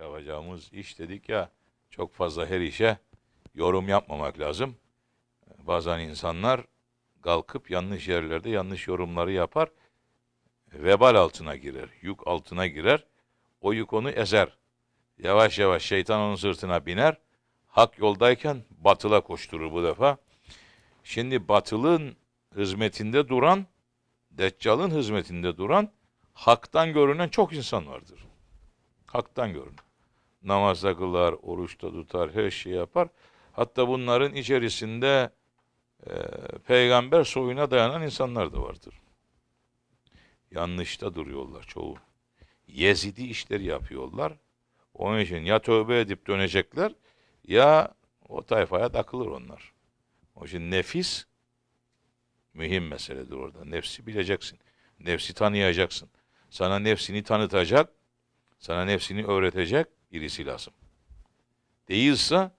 yapacağımız iş dedik ya çok fazla her işe yorum yapmamak lazım. Bazen insanlar kalkıp yanlış yerlerde yanlış yorumları yapar. Vebal altına girer, yük altına girer. O yük onu ezer. Yavaş yavaş şeytan onun sırtına biner. Hak yoldayken batıla koşturur bu defa. Şimdi batılın hizmetinde duran, Deccal'ın hizmetinde duran, haktan görünen çok insan vardır. Haktan görünen. Namazda kılar, oruçta tutar, her şeyi yapar. Hatta bunların içerisinde e, peygamber soyuna dayanan insanlar da vardır. Yanlışta duruyorlar çoğu. Yezidi işleri yapıyorlar. Onun için ya tövbe edip dönecekler ya o tayfaya takılır onlar. Onun için nefis mühim meseledir orada. Nefsi bileceksin. Nefsi tanıyacaksın. Sana nefsini tanıtacak, sana nefsini öğretecek birisi lazım. Değilse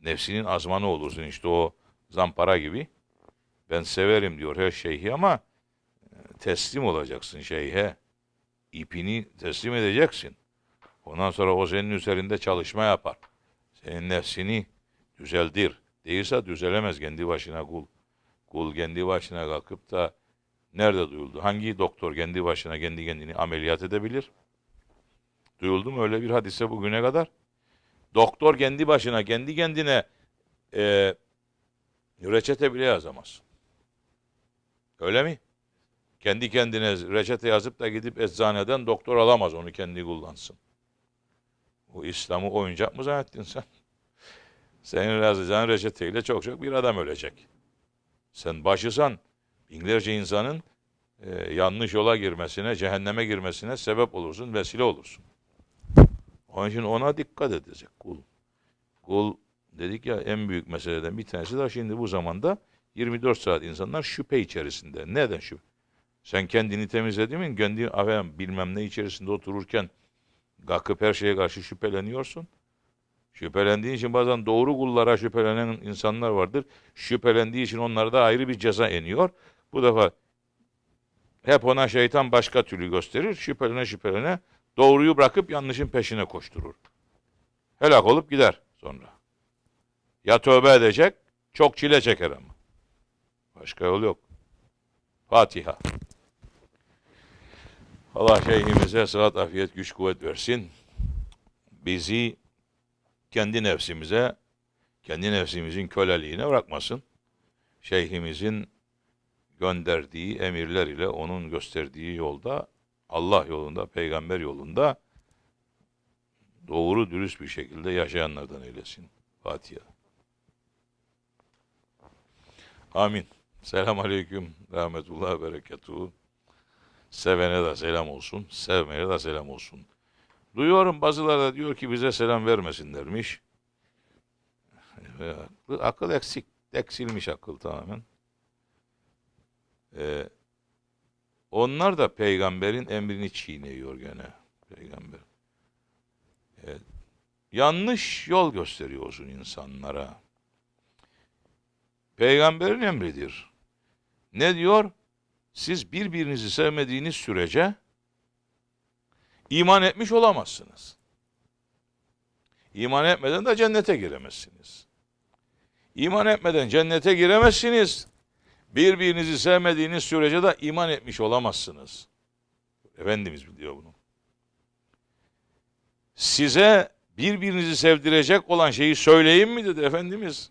nefsinin azmanı olursun işte o zampara gibi. Ben severim diyor her şeyhi ama e, teslim olacaksın şeyhe. İpini teslim edeceksin. Ondan sonra o senin üzerinde çalışma yapar. Senin nefsini düzeldir. Değilse düzelemez kendi başına kul. Kul kendi başına kalkıp da nerede duyuldu? Hangi doktor kendi başına kendi kendini ameliyat edebilir? Duyuldu mu öyle bir hadise bugüne kadar? Doktor kendi başına, kendi kendine e, reçete bile yazamaz. Öyle mi? Kendi kendine reçete yazıp da gidip eczaneden doktor alamaz onu kendi kullansın. Bu İslam'ı oyuncak mı zannettin sen? Senin yazacağın reçeteyle çok çok bir adam ölecek. Sen başısan binlerce insanın e, yanlış yola girmesine, cehenneme girmesine sebep olursun, vesile olursun. Onun için ona dikkat edecek kul. Kul dedik ya en büyük meseleden bir tanesi de şimdi bu zamanda 24 saat insanlar şüphe içerisinde. Neden şüphe? Sen kendini temizledin mi? Kendi efendim, bilmem ne içerisinde otururken kalkıp her şeye karşı şüpheleniyorsun. Şüphelendiğin için bazen doğru kullara şüphelenen insanlar vardır. Şüphelendiği için onlarda ayrı bir ceza eniyor. Bu defa hep ona şeytan başka türlü gösterir. Şüphelene şüphelene doğruyu bırakıp yanlışın peşine koşturur. Helak olup gider sonra. Ya tövbe edecek, çok çile çeker ama. Başka yol yok. Fatiha. Allah şeyhimize sıhhat, afiyet, güç, kuvvet versin. Bizi kendi nefsimize, kendi nefsimizin köleliğine bırakmasın. Şeyhimizin gönderdiği emirler ile onun gösterdiği yolda, Allah yolunda, peygamber yolunda doğru dürüst bir şekilde yaşayanlardan eylesin. Fatiha. Amin. Selamun Aleyküm. Rahmetullah berekatuhu. Sevene de selam olsun. Sevmeye de selam olsun. Duyuyorum bazıları da diyor ki bize selam vermesinlermiş. Akıl eksik. Eksilmiş akıl tamamen. Ee, onlar da peygamberin emrini çiğniyor gene. Peygamber. Evet. Yanlış yol gösteriyorsun insanlara. Peygamberin emridir. Ne diyor? Siz birbirinizi sevmediğiniz sürece iman etmiş olamazsınız. İman etmeden de cennete giremezsiniz. İman etmeden cennete giremezsiniz. Birbirinizi sevmediğiniz sürece de iman etmiş olamazsınız. Efendimiz biliyor bunu. Size birbirinizi sevdirecek olan şeyi söyleyeyim mi dedi Efendimiz.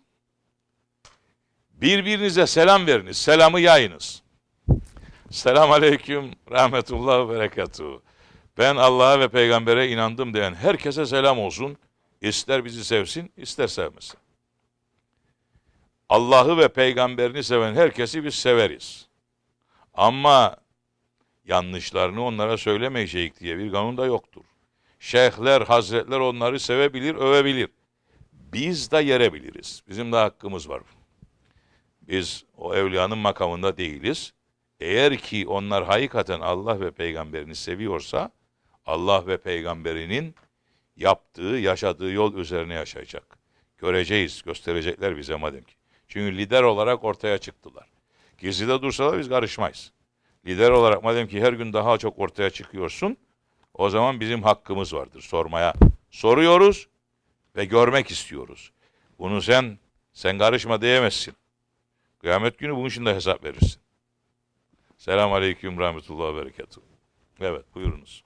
Birbirinize selam veriniz, selamı yayınız. Selam aleyküm, rahmetullah ve berekatuhu. Ben Allah'a ve peygambere inandım diyen herkese selam olsun. İster bizi sevsin, ister sevmesin. Allah'ı ve peygamberini seven herkesi biz severiz. Ama yanlışlarını onlara söylemeyecek diye bir kanun da yoktur. Şeyhler, hazretler onları sevebilir, övebilir. Biz de yerebiliriz. Bizim de hakkımız var. Biz o evliyanın makamında değiliz. Eğer ki onlar hakikaten Allah ve peygamberini seviyorsa, Allah ve peygamberinin yaptığı, yaşadığı yol üzerine yaşayacak. Göreceğiz, gösterecekler bize madem ki. Çünkü lider olarak ortaya çıktılar. Gizlide dursalar biz karışmayız. Lider olarak madem ki her gün daha çok ortaya çıkıyorsun, o zaman bizim hakkımız vardır sormaya. Soruyoruz ve görmek istiyoruz. Bunu sen sen karışma diyemezsin. Kıyamet günü bunun için de hesap verirsin. Selamun Aleyküm Rahmetullah Berekatuhu. Evet buyurunuz.